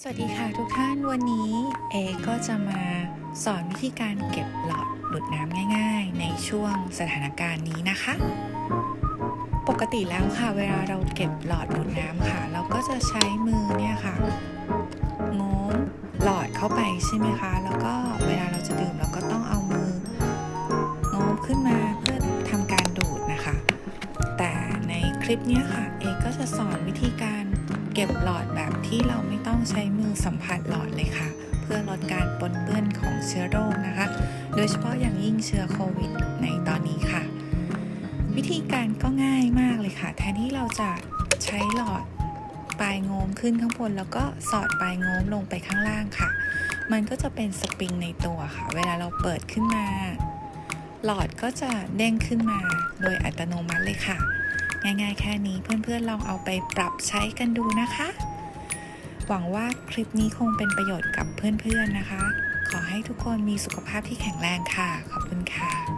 สวัสดีค่ะทุกท่านวันนี้เอก็จะมาสอนวิธีการเก็บหลอดดูดน้ำง่าย ๆ ในช่วงสถานการณ์นี้นะคะ ปกติแล้วค่ะเวลาเราเก็บหลอดดูดน้ำค่ะ เราก็จะใช้มือเนี่ยค่ะโน้มหลอดเข้าไปใช่ไหมคะ แล้วก็เวลาเราจะดื่มเราก็ต้องเอามือโน้มขึ้นมาเพื่อทำการดูดนะคะ แต่ในคลิปเนี้ยค่ะเอก็จะสอนวิธีการ เก็บหลอดแบบที่เราไม่ต้องใช้มือสัมผัสหลอดเลยค่ะ เพื่อลดการปนเปื้อนของเชื้อโรคนะคะ โดยเฉพาะอย่างยิ่งเชื้อโควิดในตอนนี้ค่ะ วิธีการก็ง่ายมากเลยค่ะ แทนที่เราจะใช้หลอดปลายงมขึ้นข้างบนแล้วก็สอดปลายงมลงไปข้างล่างค่ะ มันก็จะเป็นสปริงในตัวค่ะ เวลาเราเปิดขึ้นมา หลอดก็จะเด้งขึ้นมาโดยอัตโนมัติเลยค่ะ ง่ายๆ แค่นี้เพื่อนๆลองเอาไปปรับใช้กันดูนะคะ หวังว่าคลิปนี้คงเป็นประโยชน์กับเพื่อนๆนะคะ ขอให้ทุกคนมีสุขภาพที่แข็งแรงค่ะ ขอบคุณค่ะ